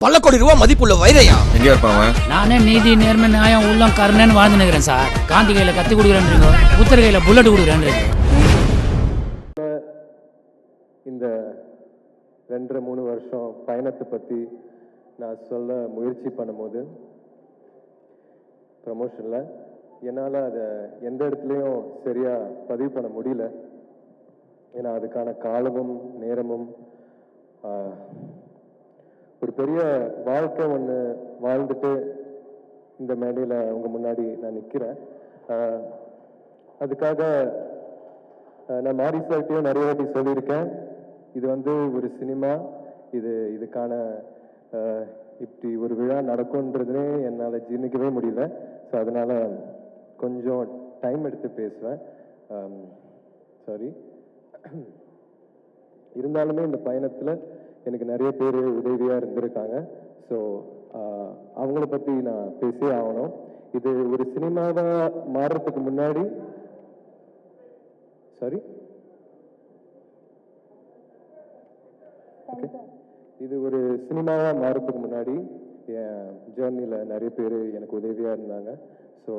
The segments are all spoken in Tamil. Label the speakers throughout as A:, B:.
A: பல கோடி ரூபாய் மதிப்புள்ள வைரையா?
B: எங்க இருப்பான்
C: நானே நீதி நேர்மை நியாயம் உள்ளம் கருணன்னு வாழ்ந்து நிற்கிறேன் சார். காந்தி கையில கத்தி கொடுக்குறேன்றீங்க புத்தர் கையில புல்லட் கொடுக்குறேன்றீங்க
D: இந்த ரெண்டரை மூணு வருஷம் பயணத்தை பற்றி நான் சொல்ல முயற்சி பண்ணும்போது ப்ரமோஷனில் என்னால் அதை எந்த இடத்துலையும் சரியாக பதிவு பண்ண முடியல. ஏன்னா அதுக்கான காலமும் நேரமும் ஒரு பெரிய வாழ்க்கை ஒன்று வாழ்ந்துட்டு இந்த மேடையில் உங்கள் முன்னாடி நான் நிற்கிறேன் அதுக்காக நான் மாரி சார்ட்டையும் நிறைய வாட்டி சொல்லியிருக்கேன். இது வந்து ஒரு சினிமா. இது இதுக்கான இப்படி ஒரு விழா நடக்கும்ன்றதுனே என்னால் ஜீர்ணிக்கவே முடியல. ஸோ அதனால் கொஞ்சம் டைம் எடுத்து பேசுவேன். சாரி இருந்தாலுமே இந்த பயணத்தில் எனக்கு நிறைய பேர் உதவியாக இருந்திருக்காங்க. ஸோ அவங்கள பற்றி நான் பேசியே ஆகணும். இது ஒரு சினிமாவாக மாறுறதுக்கு முன்னாடி? சாரி இது ஒரு சினிமாவாக மாறதுக்கு முன்னாடி என் ஜேர்னியில் நிறைய பேர் எனக்கு உதவியாக இருந்தாங்க. ஸோ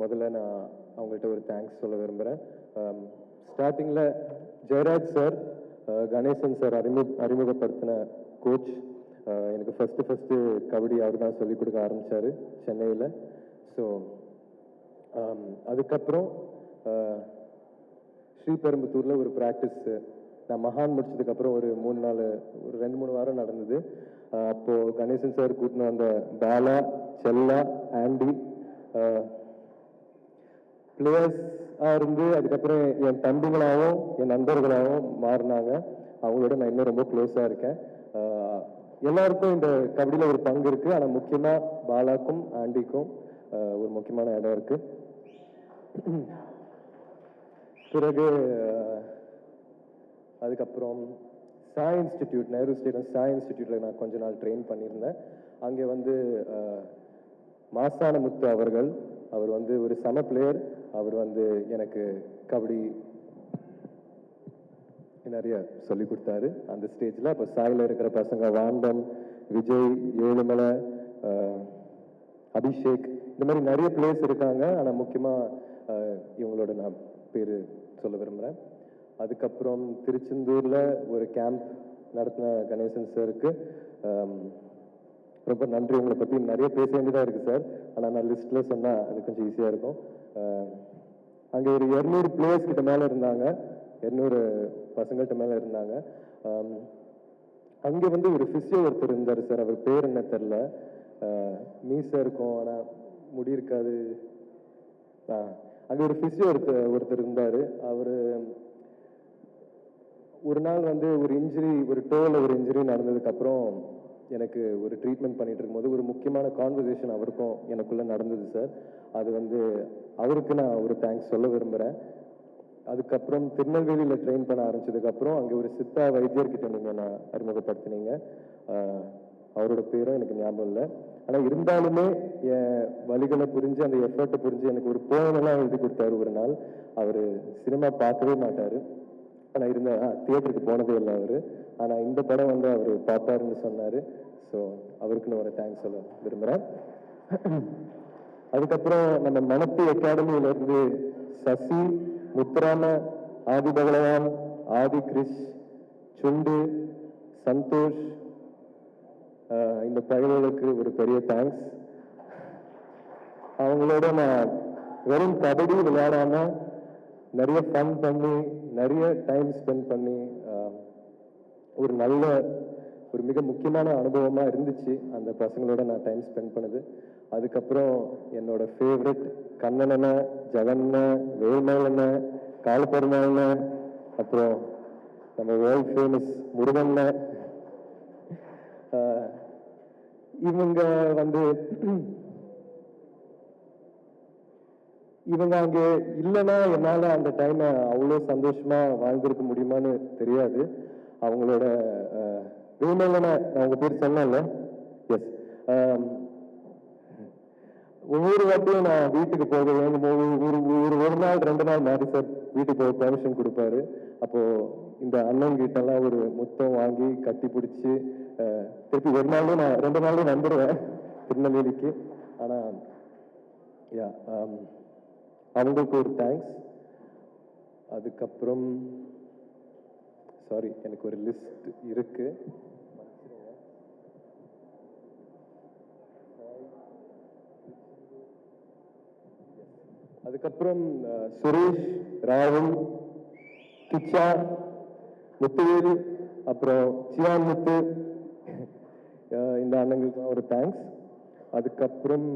D: முதல்ல நான் அவங்கள்ட்ட ஒரு தேங்க்ஸ் சொல்ல விரும்புகிறேன் ஸ்டார்டிங்கில் ஜெயராஜ் சார் கணேசன் சார் அறிமுக அறிமுகப்படுத்தின கோச் எனக்கு ஃபஸ்ட்டு ஃபஸ்ட்டு கபடி அவர் தான் சொல்லிக் கொடுக்க ஆரம்பித்தார் சென்னையில். ஸோ அதுக்கப்புறம் ஸ்ரீபெரும்புத்தூரில் ஒரு ப்ராக்டிஸ்ஸு நான் மகான் முடிச்சதுக்கப்புறம் ஒரு மூணு நாள் ஒரு ரெண்டு மூணு வாரம் நடந்தது. அப்போது கணேசன் சார் கூட்டின்னு வந்த பாலா செல்லா ஆண்டி பிளேயர்ஸாக இருந்து அதுக்கப்புறம் என் தம்பிகளாகவும் என் நண்பர்களாகவும் மாறினாங்க. அவங்களோட நான் இன்னும் ரொம்ப க்ளோஸாக இருக்கேன். எல்லாருக்கும் இந்த கபடியில் ஒரு பங்கு இருக்குது ஆனால் முக்கியமாக பாலாக்கும் ஆண்டிக்கும் ஒரு முக்கியமான இடம் இருக்குது பிறகு அதுக்கப்புறம் SAI institute Nehru stadium SAI இன்ஸ்டிடியூட்டில் நான் கொஞ்ச நாள் ட்ரெயின் பண்ணியிருந்தேன். அங்கே வந்து மாசான முத்து அவர்கள் அவர் வந்து ஒரு சம பிளேயர் அவர் வந்து எனக்கு கபடி நிறைய சொல்லி கொடுத்தாரு. அந்த ஸ்டேஜில் அப்போ சாவில் இருக்கிற பசங்க வாண்டம் விஜய் ஏழுமலை அபிஷேக் இந்த மாதிரி நிறைய பிளேஸ் இருக்காங்க. ஆனால் முக்கியமாக இவங்களோட நான் பேர் சொல்ல விரும்புகிறேன் அதுக்கப்புறம் திருச்செந்தூரில் ஒரு கேம்ப் நடத்தின கணேசன் சாருக்கு ரொம்ப நன்றி. உங்களை பற்றி நிறைய பேச வேண்டியதாக இருக்குது சார் ஆனால் நான் லிஸ்ட்டில் சொன்னால் அது கொஞ்சம் ஈஸியாக இருக்கும். அங்கே ஒரு இரநூறு பிளேயர்ஸ் கிட்ட மேலே இருந்தாங்க. இரநூறு பசங்கள்கிட்ட மேலே இருந்தாங்க. அங்கே வந்து ஒரு ஃபிசியோ ஒருத்தர் இருந்தார் சார் அவர் பேர் என்ன தெரில மீசை இருக்கும் ஆனால் முடி இருக்காது. ஆ அங்கே ஒரு ஃபிசியோ ஒருத்தர் ஒருத்தர் இருந்தார். அவர் ஒரு நாள் வந்து ஒரு இன்ஜுரி ஒரு டோவில் ஒரு இன்ஜுரி நடந்ததுக்கப்புறம் எனக்கு ஒரு ட்ரீட்மெண்ட் பண்ணிட்டு இருக்கும்போது ஒரு முக்கியமான கான்வர்சேஷன் அவருக்கும் எனக்குள்ளே நடந்தது சார் அது வந்து அவருக்கு நான் ஒரு தேங்க்ஸ் சொல்ல விரும்புகிறேன் அதுக்கப்புறம் திருநெல்வேலியில் ட்ரெயின் பண்ண ஆரம்பிச்சதுக்கப்புறம் அங்கே ஒரு சித்தா வைத்தியர்கிட்ட நீங்கள் நான் அறிமுகப்படுத்தினீங்க. அவரோட பேரும் எனக்கு ஞாபகம் இல்லை. ஆனால் இருந்தாலுமே என் வழிகளை புரிஞ்சு அந்த எஃபர்ட்டை புரிஞ்சு எனக்கு ஒரு போனெல்லாம் எழுதி கொடுத்தாரு ஒரு நாள். அவர் சினிமா பார்க்கவே மாட்டார். ஆனால் இருந்த தியேட்டருக்கு போனதே இல்லை அவர். ஆனால் இந்த படம் வந்து அவர் பார்ப்பாருன்னு சொன்னார். ஸோ அவருக்கு நான் ஒரு தேங்க்ஸ் சொல்ல விரும்புகிறேன் அதுக்கப்புறம் நம்ம மனத்து அகாடமியிலேருந்து சசி முத்துராம ஆதி பகவான் ஆதி கிரிஷ் சுண்டு சந்தோஷ் இந்த பயல்களுக்கு ஒரு பெரிய தேங்க்ஸ் அவங்களோட நான் வெறும் கபடி விளையாடாமல் நிறைய ஃபன் பண்ணி நிறைய டைம் ஸ்பெண்ட் பண்ணி ஒரு நல்ல ஒரு மிக முக்கியமான அனுபவமாக இருந்துச்சு அந்த பசங்களோட நான் டைம் ஸ்பெண்ட் பண்ணது. அதுக்கப்புறம் என்னோட ஃபேவரட் கண்ணனண்ண ஜெகண்ண வேல்மேலண்ண காலப்பெருமாள்ண்ண அப்புறம் நம்ம வேர்ல்ட் ஃபேமஸ் முருகண்ண இவங்க வந்து இவங்க அங்கே இல்லைன்னா என்னால் அந்த டைமை அவ்வளோ சந்தோஷமாக வாழ்ந்திருக்க முடியுமான்னு தெரியாது. அவங்களோட வேலையில அவங்க பேர் சொன்னேன்ல? எஸ் ஒவ்வொரு வாட்டியும் நான் வீட்டுக்கு போக வேணும் ஒரு ஒரு ஒரு நாள் ரெண்டு நாள் மாதிரி சார் வீட்டுக்கு போக பெர்மிஷன் கொடுப்பாரு. அப்போ இந்த அண்ணன் கிட்டலாம் ஒரு முத்தம் வாங்கி கட்டி பிடிச்சி திருப்பி ஒரு நாளும் நான் ரெண்டு நாளும் வந்துடுவேன் திருநெல்வேலிக்கு. ஆனால் யா அவங்களுக்கு ஒரு தேங்க்ஸ் அதுக்கப்புறம் சாரி எனக்கு ஒரு லிஸ்ட் இருக்கு. அதுக்கப்புறம் சுரேஷ் ராகுல் கிச்சா முத்துவேல் அப்புறம் சியான் முத்து. இந்த அண்ணங்களுக்குலாம் ஒரு தேங்க்ஸ் அதுக்கப்புறம்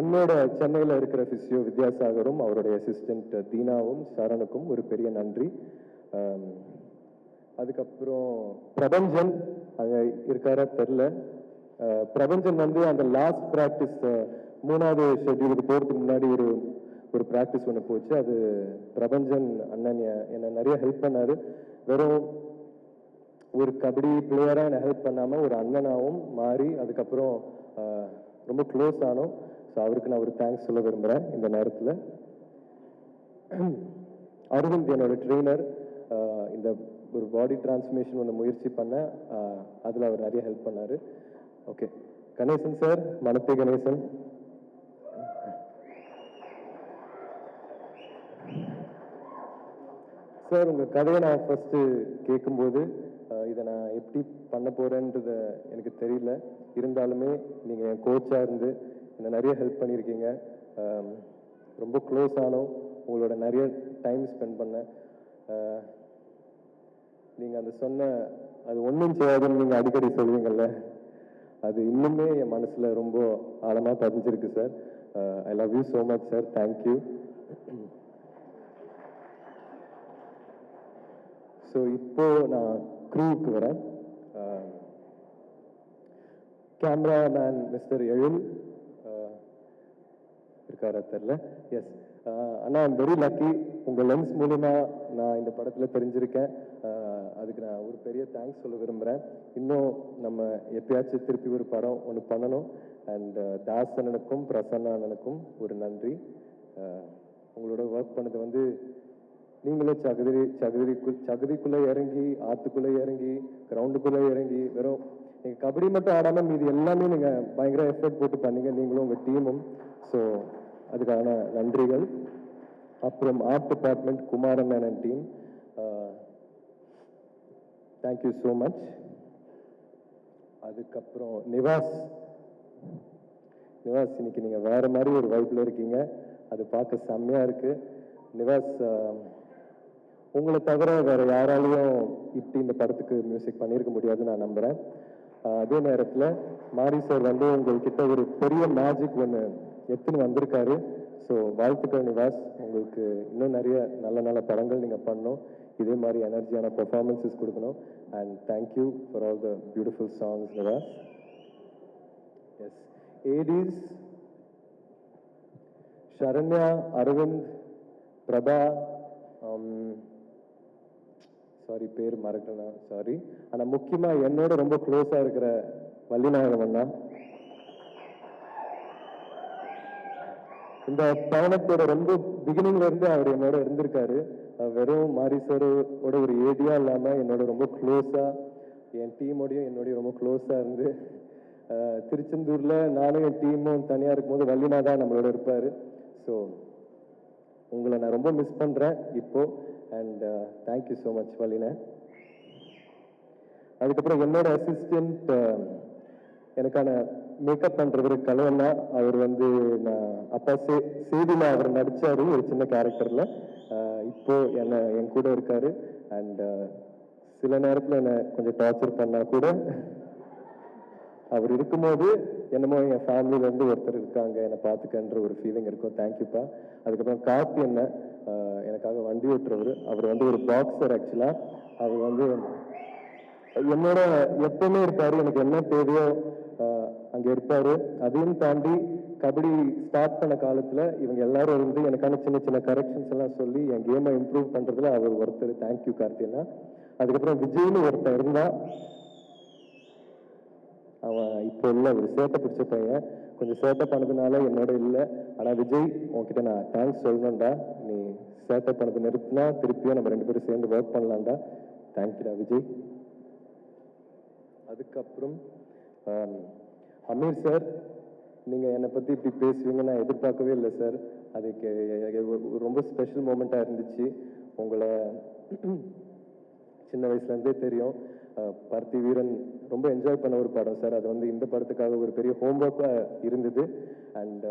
D: என்னோட சென்னையில் இருக்கிற ஃபிசியோ வித்யாசாகரும் அவருடைய அசிஸ்டன்ட் தீனாவும் சரணுக்கும் ஒரு பெரிய நன்றி. அதுக்கப்புறம் பிரபஞ்சன் அங்கே இருக்காரா தெரில பிரபஞ்சன் வந்து அந்த லாஸ்ட் ப்ராக்டிஸ் மூணாவது ஷெட்யூலுக்கு போகிறதுக்கு முன்னாடி ஒரு ஒரு ப்ராக்டிஸ் ஒன்று போச்சு. அது பிரபஞ்சன் அண்ணன் என்னை நிறைய ஹெல்ப் பண்ணாரு. வெறும் ஒரு கபடி பிளேயராக என்னை ஹெல்ப் பண்ணாமல் ஒரு அண்ணனாகவும் மாறி அதுக்கப்புறம் ரொம்ப க்ளோஸ் ஆனோம். ஸோ அவருக்கு நான் ஒரு தேங்க்ஸ் சொல்ல விரும்புகிறேன் இந்த நேரத்தில். அரவிந்த் என்னோட ட்ரெயினர் இந்த ஒரு பாடி டிரான்ஸ்ஃபர்மேஷன் ஒன்று முயற்சி பண்ணேன் அதில் அவர் நிறைய ஹெல்ப் பண்ணார். ஓகே கணேசன் சார் மனத்தை கணேசன். சார் உங்கள் கதையை நான் ஃபஸ்ட்டு கேட்கும்போது இதை நான் எப்படி பண்ண போகிறேன்றத எனக்கு தெரியல. இருந்தாலுமே நீங்கள் என் கோச்சாக இருந்து என்னை நிறைய ஹெல்ப் பண்ணியிருக்கீங்க. ரொம்ப க்ளோஸ் ஆனோம். உங்களோட நிறைய டைம் ஸ்பெண்ட் பண்ணேன். நீங்கள் அந்த சொன்ன அது ஒன்றும் செய்யாதுன்னு நீங்கள் அடிக்கடி சொல்வீங்கள்ல அது இன்னுமே என் மனசில் ரொம்ப ஆழமாக பதிஞ்சிருக்கு sir I love you so much sir thank you so இப்போ நான் க்ரூவுக்கு வரேன். கேமராமேன் மிஸ்டர் எழில் இருக்காரா தெரில எஸ் uh, அண்ணா ஐம் வெரி லக்கி உங்கள் லென்ஸ் மூலிமா நான் இந்த படத்தில் தெரிஞ்சிருக்கேன். Uh, அதுக்கு நான் ஒரு பெரிய தேங்க்ஸ் சொல்ல விரும்புகிறேன் இன்னும் நம்ம எப்பயாச்சும் திருப்பி ஒரு படம் ஒன்று பண்ணணும். அண்ட் uh, தாசனனுக்கும் பிரசன்னா அண்ணனுக்கும் ஒரு நன்றி. Uh, உங்களோட ஒர்க் பண்ணது வந்து நீங்களும் சகதிரி சகதிரிக்குள் சகதிக்குள்ளே இறங்கி ஆற்றுக்குள்ளே இறங்கி கிரவுண்டுக்குள்ளே இறங்கி வெறும் நீங்கள் கபடி மட்டும் ஆடாமல் மீதி எல்லாமே நீங்கள் பயங்கர எஃபர்ட் போட்டு பண்ணீங்க. நீங்களும் உங்கள் டீமும் ஸோ அதுக்கான நன்றிகள். அப்புறம் art department Kumaran Menon team thank you so much அதுக்கப்புறம் நிவாஸ். நிவாஸ் இன்னைக்கு நீங்கள் வேறு மாதிரி ஒரு வைப்பில் இருக்கீங்க. அது பார்க்க செம்மையாக இருக்குது நிவாஸ் உங்களை தவிர வேறு யாராலையும் இப்படி இந்த படத்துக்கு மியூசிக் பண்ணியிருக்க முடியாதுன்னு நான் நம்புகிறேன் அதே நேரத்தில் மாரி சார் வந்து உங்கள்கிட்ட ஒரு பெரிய மேஜிக் ஒன்று எடுத்துன்னு வந்திருக்காரு. ஸோ வாழ்த்துக்கள் நிவாஸ். உங்களுக்கு இன்னும் நிறைய நல்ல நல்ல படங்கள் நீங்கள் பண்ணணும். இதே மாதிரி எனர்ஜியான பெர்ஃபார்மன்ஸஸ் கொடுக்கணும். And thank you for all the beautiful songs Nivas S ஏடிஸ் ஷரண்யா அரவிந்த் பிரபா சாரி பேர் மறக்கணும் சாரி ஆனால் முக்கியமாக என்னோட ரொம்ப க்ளோஸாக இருக்கிற வள்ளிநாயகம் அண்ணா. இந்த பயணத்தோட ரொம்ப பிகினிங்ல இருந்து அவர் என்னோட இருந்திருக்காரு. வெறும் மாரி சாரோட ஒரு ஏடியா இல்லாமல் என்னோட ரொம்ப க்ளோஸா என் டீமோடையும் என்னோடய ரொம்ப க்ளோஸா இருந்து திருச்செந்தூர்ல நானும் என் டீமும் தனியா இருக்கும்போது வள்ளினா தான் நம்மளோட இருப்பாரு. ஸோ உங்களை நான் ரொம்ப மிஸ் பண்றேன் இப்போ and thank you so much Vallina. அதுக்கப்புறம் என்னோட அசிஸ்டன்ட் எனக்கான மேக்கப் பண்றவர் கலையண்ணா அவர் வந்து நான் அப்பா சே சேதியில் அவர் நடிச்சாரு ஒரு சின்ன கேரக்டர்ல இப்போ என்ன என் கூட இருக்காரு. அண்ட் சில நேரத்தில் என்னை கொஞ்சம் டார்ச்சர் பண்ணா கூட அவர் இருக்கும்போது என்னமோ என் ஃபேமிலியில இருந்து ஒருத்தர் இருக்காங்க என்னை பார்த்துக்கன்ற ஒரு ஃபீலிங் இருக்கும் தேங்க்யூப்பா அதுக்கப்புறம் காப்பி என்ன எனக்காக வண்டி ஓட்டுறவர். அவர் வந்து ஒரு பாக்ஸர் ஆக்சுவலா அவர் வந்து என்னோட எப்பவுமே இருப்பாரு எனக்கு என்ன தேவையோ அங்கே இருப்பார். அதையும் தாண்டி கபடி ஸ்டார்ட் பண்ண காலத்தில் இவங்க எல்லாரும் இருந்து எனக்கான சின்ன சின்ன கரெக்ஷன்ஸ் எல்லாம் சொல்லி என் கேமை இம்ப்ரூவ் பண்ணுறதுல அவர் ஒருத்தர். தேங்க்யூ கார்த்தினா அதுக்கப்புறம் விஜய்னு ஒருத்தன் இருந்தான். அவன் இப்போ இல்லை ஒரு சேட்டை பிடிச்ச பையன். கொஞ்சம் சேட்டை பண்ணதுனால என்னோட இல்லை. ஆனால் விஜய் உன்கிட்ட நான் தேங்க்ஸ் சொல்லணும்டா. நீ சேட்டை பண்ணது நிறுத்தினா திருப்பியும் நம்ம ரெண்டு பேரும் சேர்ந்து ஒர்க் பண்ணலாம்டா. தேங்க்யூடா விஜய். அதுக்கப்புறம் அமீர் சார் நீங்கள் என்னை பற்றி இப்படி பேசுவீங்க நான் எதிர்பார்க்கவே இல்லை சார் அதுக்கு ரொம்ப ஸ்பெஷல் மூமெண்ட்டாக இருந்துச்சு. உங்களை சின்ன வயசுலேருந்தே தெரியும். பருத்தி வீரன் ரொம்ப என்ஜாய் பண்ண ஒரு படம் சார் அது வந்து இந்த படத்துக்காக ஒரு பெரிய ஹோம்ஒர்க்காக இருந்தது. அண்ட்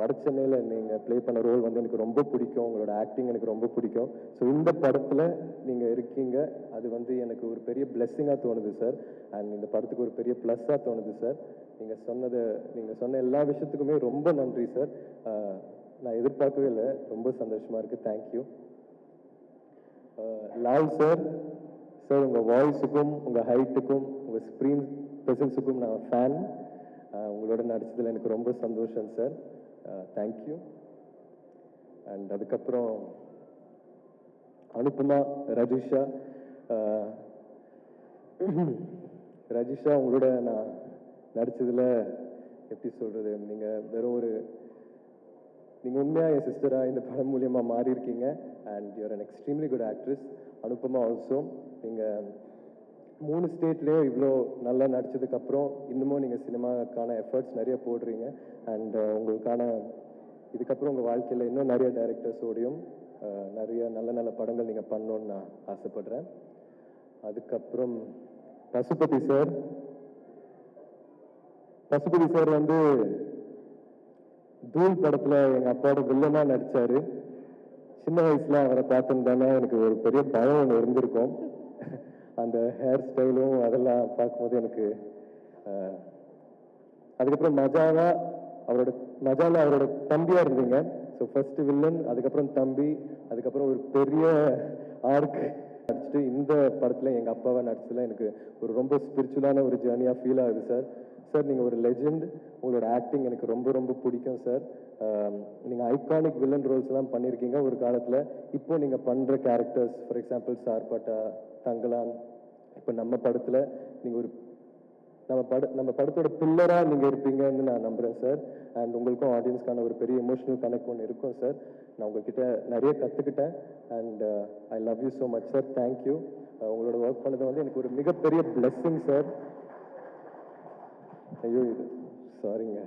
D: வட சென்னையில் நீங்கள் ப்ளே பண்ண ரோல் வந்து எனக்கு ரொம்ப பிடிக்கும். உங்களோட ஆக்டிங் எனக்கு ரொம்ப பிடிக்கும். ஸோ இந்த படத்தில் நீங்கள் இருக்கீங்க. அது வந்து எனக்கு ஒரு பெரிய பிளெஸ்ஸிங்காக தோணுது சார் அண்ட் இந்த படத்துக்கு ஒரு பெரிய ப்ளஸ்ஸாக தோணுது சார் நீங்கள் சொன்னது நீங்கள் சொன்ன எல்லா விஷயத்துக்குமே ரொம்ப நன்றி சார் நான் எதிர்பார்க்கவே இல்லை. ரொம்ப சந்தோஷமாக இருக்குது தேங்க்யூ லால் சார் சார் உங்கள் வாய்ஸுக்கும் உங்கள் ஹைட்டுக்கும் உங்கள் ஸ்க்ரீன் ப்ரெசன்ஸுக்கும் நான் ஃபேன் உங்களோட நடிச்சதில் எனக்கு ரொம்ப சந்தோஷம் சார் Uh, தேங்க்யூ அண்ட் அதுக்கப்புறம் அனுபமா ரஜிஷா uh, ரஜிஷா உங்களோட நான் நடித்ததில் எப்படி சொல்கிறது நீங்கள் வெறும் ஒரு நீங்கள் உண்மையாக என் சிஸ்டராக இந்த படம் மூலியமாக மாறி இருக்கீங்க and you are an extremely good actress Anupama also நீங்கள் மூணு ஸ்டேட்லேயும் இவ்வளோ நல்லா நடித்ததுக்கப்புறம் இன்னமும் நீங்கள் சினிமாக்கான எஃபர்ட்ஸ் நிறைய போடுறீங்க. அண்ட் uh, உங்களுக்கான இதுக்கப்புறம் உங்கள் வாழ்க்கையில் இன்னும் நிறைய டைரக்டர்ஸோடையும் uh, நிறைய நல்ல நல்ல படங்கள் நீங்கள் பண்ணணும்னு நான் ஆசைப்படுறேன். அதுக்கப்புறம் பசுபதி சார் பசுபதி சார் வந்து தூள் படத்தில் எங்கள் அப்பாவோட வில்லனாக நடித்தார் சின்ன வயசில் அவரை பார்த்துருந்தானே எனக்கு ஒரு பெரிய பயம் ஒன்று இருந்திருக்கும். அந்த ஹேர் ஸ்டைலும் அதெல்லாம் பார்க்கும்போது எனக்கு அதுக்கப்புறம் மஜாலா அவரோட மஜாலா அவரோட தம்பியாக இருந்தீங்க. ஸோ ஃபர்ஸ்ட் வில்லன் அதுக்கப்புறம் தம்பி அதுக்கப்புறம் ஒரு பெரிய ஆர்க் நடிச்சுட்டு இந்த படத்தில் எங்கள் அப்பாவை நடிச்சதுல எனக்கு ஒரு ரொம்ப ஸ்பிரிச்சுவலான ஒரு ஜேர்னியாக ஃபீல் ஆகுது சார் சார் நீங்கள் ஒரு லெஜெண்ட் உங்களோட ஆக்டிங் எனக்கு ரொம்ப ரொம்ப பிடிக்கும் சார் நீங்கள் ஐகானிக் வில்லன் ரோல்ஸ்லாம் பண்ணியிருக்கீங்க ஒரு காலத்தில். இப்போ நீங்கள் பண்ணுற characters for example Sarpatta Thangalaan இப்போ நம்ம படத்தில் நீங்கள் ஒரு நம்ம பட நம்ம படத்தோட பில்லராக நீங்கள் இருப்பீங்கன்னு நான் நம்புகிறேன் சார் அண்ட் உங்களுக்கும் ஆடியன்ஸ்க்கான ஒரு பெரிய எமோஷனல் கனெக்ட் ஒன்று இருக்கும் சார் நான் உங்ககிட்ட நிறைய கற்றுக்கிட்டேன் and I love you so much sir thank you உங்களோட ஒர்க் பண்ணது வந்து எனக்கு ஒரு மிகப்பெரிய பிளெஸ்ஸிங் சார் ஐயோ இது சாரிங்க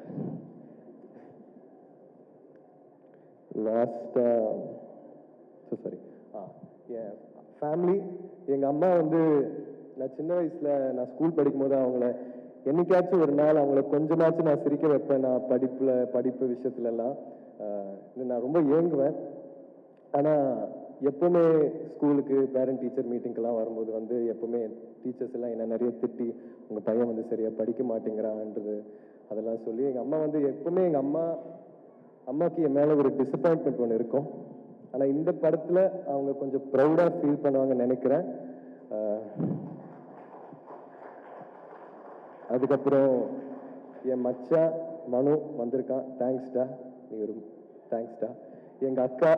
D: லாஸ்ட்டாக ஸோ சாரி ஆ என் ஃபேமிலி எங்கள் அம்மா வந்து நான் சின்ன வயசில் நான் ஸ்கூல் படிக்கும்போது அவங்கள என்னைக்காச்சும் ஒரு நாள் அவங்கள கொஞ்சமாச்சும் நான் சிரிக்க வைப்பேன். நான் படிப்பில் படிப்பு விஷயத்துலலாம். ஆஹ் நான் ரொம்ப ஏங்குவேன். ஆனால் எப்பவுமே ஸ்கூலுக்கு பேரண்ட் டீச்சர் மீட்டிங்க்கெல்லாம் வரும்போது வந்து எப்பவுமே டீச்சர்ஸ் எல்லாம் என்ன நிறைய திட்டி உங்கள் பையன் வந்து சரியாக படிக்க மாட்டேங்கிறான்றது அதெல்லாம் சொல்லி எங்கள் அம்மா வந்து எப்பவுமே எங்கள் அம்மா அம்மாக்கு என் மேலே ஒரு டிசப்பாயின்மெண்ட் ஒன்று இருக்கும். ஆனால் இந்த படத்தில் அவங்க கொஞ்சம் ப்ரௌடாக ஃபீல் பண்ணுவாங்கன்னு நினைக்கிறேன். அதுக்கப்புறம் என் மச்சான் மனு வந்திருக்கான். தேங்க்ஸ்டா நீ ஒரு தேங்க்ஸ்டா எங்கள் அக்கா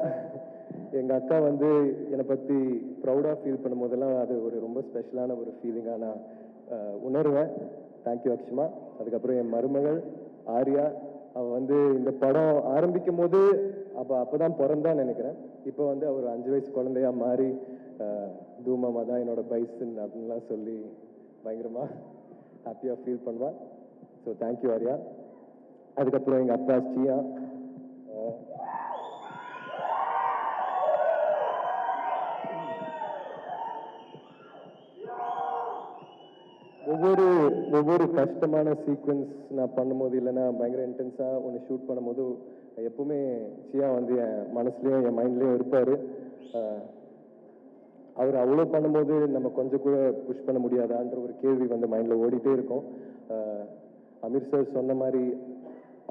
D: எங்கள் அக்கா வந்து என்னை பற்றி ப்ரௌடாக ஃபீல் பண்ணும் போதெல்லாம் அது ஒரு ரொம்ப ஸ்பெஷலான ஒரு ஃபீலிங்காக நான் உணர்வேன். Thank you Akshama. அதுக்கப்புறம் என் மருமகள் ஆர்யா. அவள் வந்து இந்த படம் ஆரம்பிக்கும் போது அப்போ அப்போ தான் பிறந்தான்னு நினைக்கிறேன். இப்போ வந்து அவர் அஞ்சு வயசு குழந்தையா மாறி ஆஹ், தூமாமா தான் என்னோடய பைசன் அப்படின்லாம் சொல்லி பயங்கரமா ஹாப்பியாக ஃபீல் பண்ணுவாள் ஸோ தேங்க்யூ ஆர்யா அதுக்கப்புறம் எங்கள் அப்பா ஸ்ரீயா. ஒவ்வொரு ஒவ்வொரு கஷ்டமான சீக்வன்ஸ் நான் பண்ணும்போது இல்லைன்னா பயங்கர இன்டென்ஸாக ஒன்று ஷூட் பண்ணும்போது எப்பவுமே சியா வந்து என் மனசுலேயும் என் மைண்ட்லேயும் இருப்பார். அவர் அவ்வளோ பண்ணும்போது நம்ம கொஞ்சம் கூட புஷ் பண்ண முடியாதான்ற ஒரு கேள்வி வந்து மைண்டில் ஓடிட்டே இருக்கும். அமீர் சார் சொன்ன மாதிரி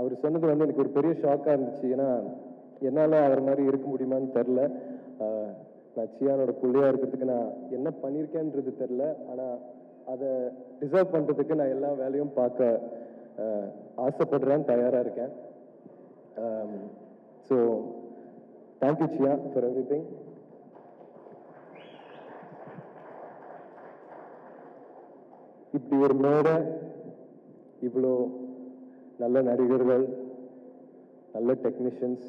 D: அவர் சொன்னது வந்து எனக்கு ஒரு பெரிய ஷாக்காக இருந்துச்சு. ஏன்னா என்னால் அவர் மாதிரி இருக்க முடியுமான்னு தெரில நான் சியானோட பிள்ளையாக இருக்கிறதுக்கு நான் என்ன பண்ணியிருக்கேன்றது தெரில ஆனால் அதை டிசர்வ் பண்ணுறதுக்கு நான் எல்லா வேலையும் பார்க்க ஆசைப்படுறேன் தயாராக இருக்கேன். So thank you Siya for everything இவர் மேட இவ்வளோ நல்ல நடிகர்கள் நல்ல டெக்னீஷியன்ஸ்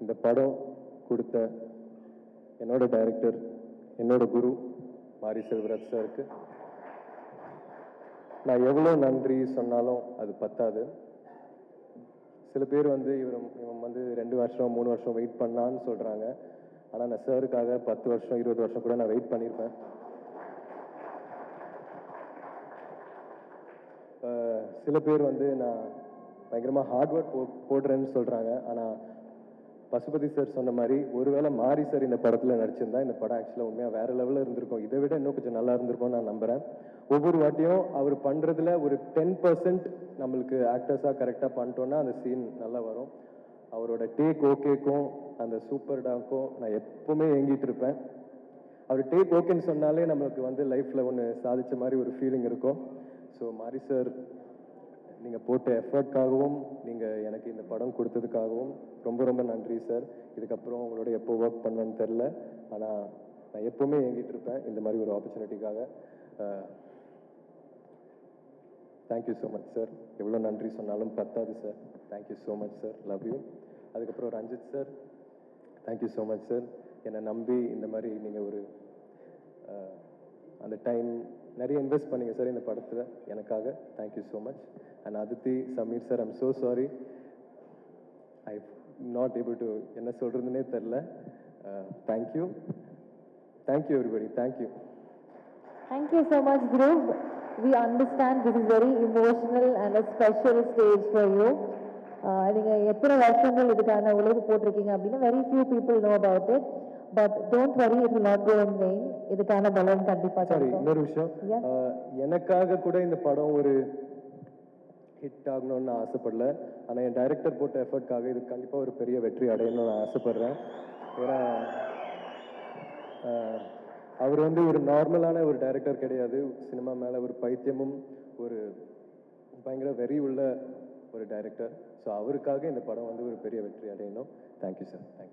D: இந்த படம் கொடுத்த என்னோட டைரக்டர் என்னோட குரு மாரி செல்வராஜ் சாருக்கு. நான் எவ்வளோ நன்றி சொன்னாலும் அது பத்தாது. சில பேர் வந்து இவர் இவன் வந்து ரெண்டு வருஷம் மூணு வருஷம் வெயிட் பண்ணான்னு சொல்கிறாங்க ஆனால் நான் சாருக்காக பத்து வருஷம் இருபது வருஷம் கூட நான் வெயிட் பண்ணியிருப்பேன் சில பேர் வந்து நான் பயங்கரமாக ஹார்ட் ஒர்க் போ போடுறேன்னு சொல்கிறாங்க ஆனால் பசுபதி சார் சொன்ன மாதிரி ஒருவேளை மாரி சார் இந்த படத்தில் நடிச்சிருந்தா இந்த படம் ஆக்சுவலாக உண்மையாக வேறு லெவலில் இருந்திருக்கும். இதை விட இன்னும் கொஞ்சம் நல்லா இருந்திருக்கும்னு நான் நம்புகிறேன் ஒவ்வொரு வாட்டியும் அவர் பண்ணுறதுல ஒரு டென் பர்சன்ட் நம்மளுக்கு ஆக்டர்ஸாக கரெக்டாக பண்ணிட்டோன்னா அந்த சீன் நல்லா வரும். அவரோட டேக் ஓகேக்கும் அந்த சூப்பர் டாக்கும் நான் எப்பவுமே ஏங்கிட்டு இருப்பேன். அவர் டேக் ஓகேன்னு சொன்னாலே நம்மளுக்கு வந்து லைஃப்பில் ஒன்று சாதித்த மாதிரி ஒரு ஃபீலிங் இருக்கும். ஸோ மாரி சார் நீங்கள் போட்ட எஃபர்ட்காகவும் நீங்கள் எனக்கு இந்த படம் கொடுத்ததுக்காகவும் ரொம்ப ரொம்ப நன்றி சார். இதுக்கப்புறம் உங்களோட எப்போ ஒர்க் பண்ணுவேன்னு தெரில ஆனால் நான் எப்போவுமே ஏங்கிட்டு இருப்பேன் இந்த மாதிரி ஒரு ஆப்பர்ச்சுனிட்டிக்காக thank you so much sir எவ்வளோ நன்றி சொன்னாலும் பத்தாது sir thank you so much sir love you அதுக்கப்புறம் Ranjith sir thank you so much sir என்னை நம்பி இந்த மாதிரி நீங்கள் ஒரு அந்த டைம் நிறைய இன்வெஸ்ட் பண்ணீங்க சார் இந்த படத்தில். எனக்காக. Thank you so much and Aditi Sameer sir I'm so sorry I not able to என்ன சொல்கிறதுனே தெரில thank you thank you everybody thank you
A: Thank you so much, Dhruv. We understand this is very emotional and a special stage for you. Uh, நீங்க எத்தனை வருஷங்கள் இதுக்கான உழைப்பு போட்டிருக்கீங்க அப்படின்னு very few people know about it. But don't worry, it will not go in vain. இதுக்கான பலன் கண்டிப்பா
D: சாரி. இன்னொரு விஷயம். அஹ், எனக்காக கூட இந்த படம் ஒரு ஹிட் ஆகணும்னு நான் ஆசைப்படல. ஆனால் என் டைரக்டர் போட்ட எஃபர்ட்காக இது கண்டிப்பாக ஒரு பெரிய வெற்றி அடையணும்னு நான் ஆசைப்பட்றேன். ஏன்னா அவர் வந்து ஒரு நார்மலான ஒரு டைரக்டர் கிடையாது. சினிமா மேலே ஒரு பைத்தியமும் ஒரு பயங்கர வெறி உள்ள ஒரு டைரக்டர் ஸோ அவருக்காக இந்த படம் வந்து ஒரு பெரிய வெற்றி அடையணும். Thank you sir thank you